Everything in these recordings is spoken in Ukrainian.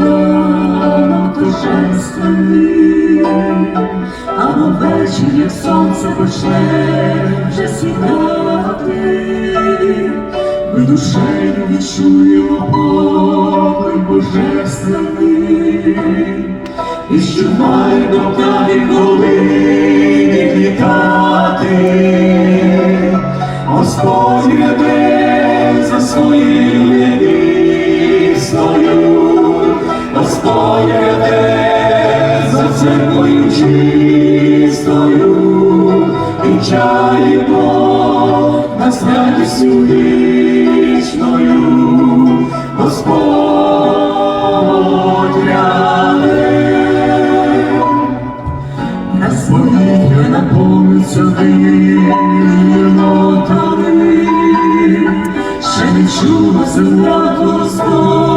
ранок торжественний, а ввечері як сонце почне вже світати, ми душею відчуємо покой божественний, і що щуваємо далі, коли відлітати. Господь веде за своїм радістю вічною, Господь рядом. на повітря наповниться вільнотами, ще не чула земля Господні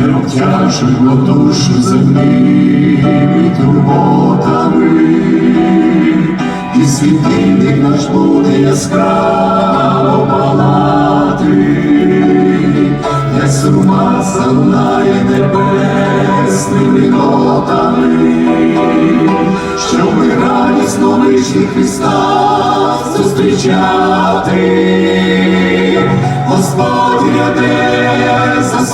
не обтяжуємо душу земними турботами, і світильник наш буде яскраво палати, де сурма залунає небесними нотами, щоб ми радісно вийшли Христа зустрічати. Господь ряде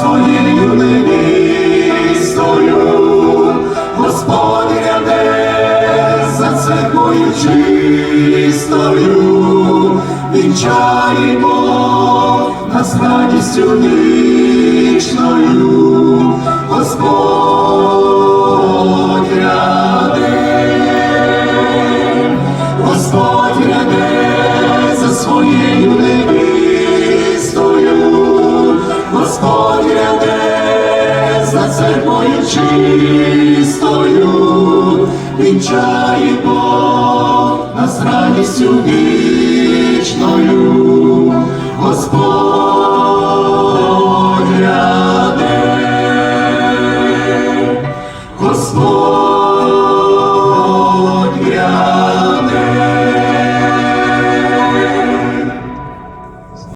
своєю невістою, Господь ряде за церквою чистою, вінчаємо нас радістю вічною, за церквою чистою, Бог нас радістю вічною, Господь